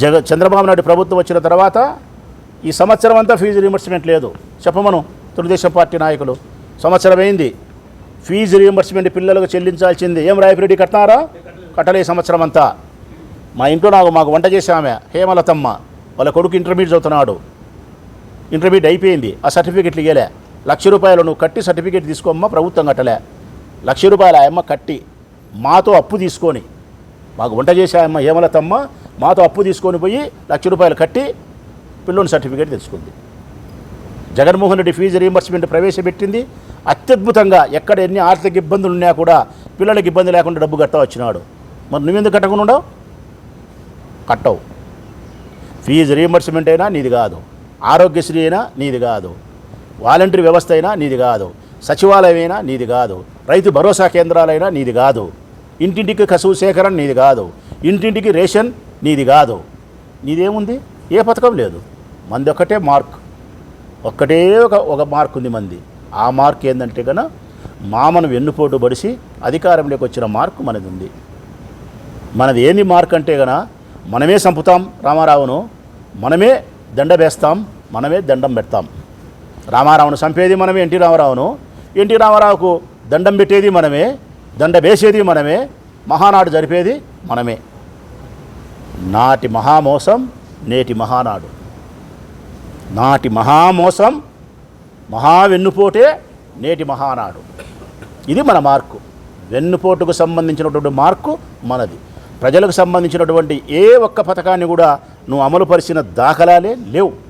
జగ చంద్రబాబు నాయుడు ప్రభుత్వం వచ్చిన తర్వాత ఈ సంవత్సరం అంతా ఫీజు రీయింబర్స్మెంట్ లేదు. చెప్పమను తెలుగుదేశం పార్టీ నాయకులు. సంవత్సరం అయింది. ఫీజు రీయింబర్స్మెంట్ పిల్లలకు చెల్లించాల్సింది. ఏం రాయపిరెడ్డి కట్టినారా? కట్టలే సంవత్సరం అంతా. మా ఇంట్లో నాకు మాకు వంట చేసే ఆమె హేమలతమ్మ వాళ్ళ కొడుకు ఇంటర్మీడియట్ చదువుతున్నాడు. ఇంటర్మీడియట్ అయిపోయింది. ఆ సర్టిఫికెట్లు ఇవ్వలే లక్ష రూపాయలు నువ్వు కట్టి సర్టిఫికెట్ తీసుకోమ్మా ప్రభుత్వం కట్టలే. లక్ష రూపాయలు ఆ అమ్మ కట్టి మాతో అప్పు తీసుకొని మాకు వంట చేశాయమ్మ అమ్మ హేమలతమ్మ మాతో అప్పు తీసుకొని పోయి లక్ష రూపాయలు కట్టి పిల్లోని సర్టిఫికేట్ తెచ్చుకుంది. జగన్మోహన్ రెడ్డి ఫీజు రీయింబర్స్మెంట్ ప్రవేశపెట్టింది. అత్యద్భుతంగా ఎక్కడ ఎన్ని ఆర్థిక ఇబ్బందులు ఉన్నా కూడా పిల్లలకి ఇబ్బంది లేకుండా డబ్బు కట్టా వచ్చినాడు. మరి నువ్వెందుకు కట్టకుండా ఉండవు? కట్టవు. ఫీజు రీయింబర్స్మెంట్ అయినా నీది కాదు. ఆరోగ్యశ్రీ అయినా నీది కాదు. వాలంటరీ వ్యవస్థ అయినా నీది కాదు. సచివాలయం అయినా నీది కాదు. రైతు భరోసా కేంద్రాలైనా నీది కాదు. ఇంటింటికి కసువు సేకరణ నీది కాదు. ఇంటింటికి రేషన్ నీది కాదు. నీదేముంది? ఏ పథకం లేదు. మంది ఒక్కటే మార్క్. ఒక్కటే ఒక ఒక మార్క్ ఉంది మంది. ఆ మార్క్ ఏంటంటే కనుక మామను వెన్నుపోటు బడిసి అధికారంలోకి వచ్చిన మార్క్ మనది ఉంది. మనది ఏంది మార్క్ అంటే గన మనమే చంపుతాం రామారావును మనమే దండ వేస్తాం మనమే దండం పెడతాం. రామారావును చంపేది మనమే ఎన్టీ రామారావును ఎన్టీ రామారావుకు దండం పెట్టేది మనమే దండ వేసేది మనమే మహానాడు జరిపేది మనమే. నాటి మహామోసం నేటి మహానాడు. నాటి మహామోసం మహా వెన్నుపోటే నేటి మహానాడు. ఇది మన మార్కు. వెన్నుపోటుకు సంబంధించినటువంటి మార్కు మనది. ప్రజలకు సంబంధించినటువంటి ఏ ఒక్క పథకాన్ని కూడా నువ్వు అమలు పరిచిన దాఖలాలే లేవు.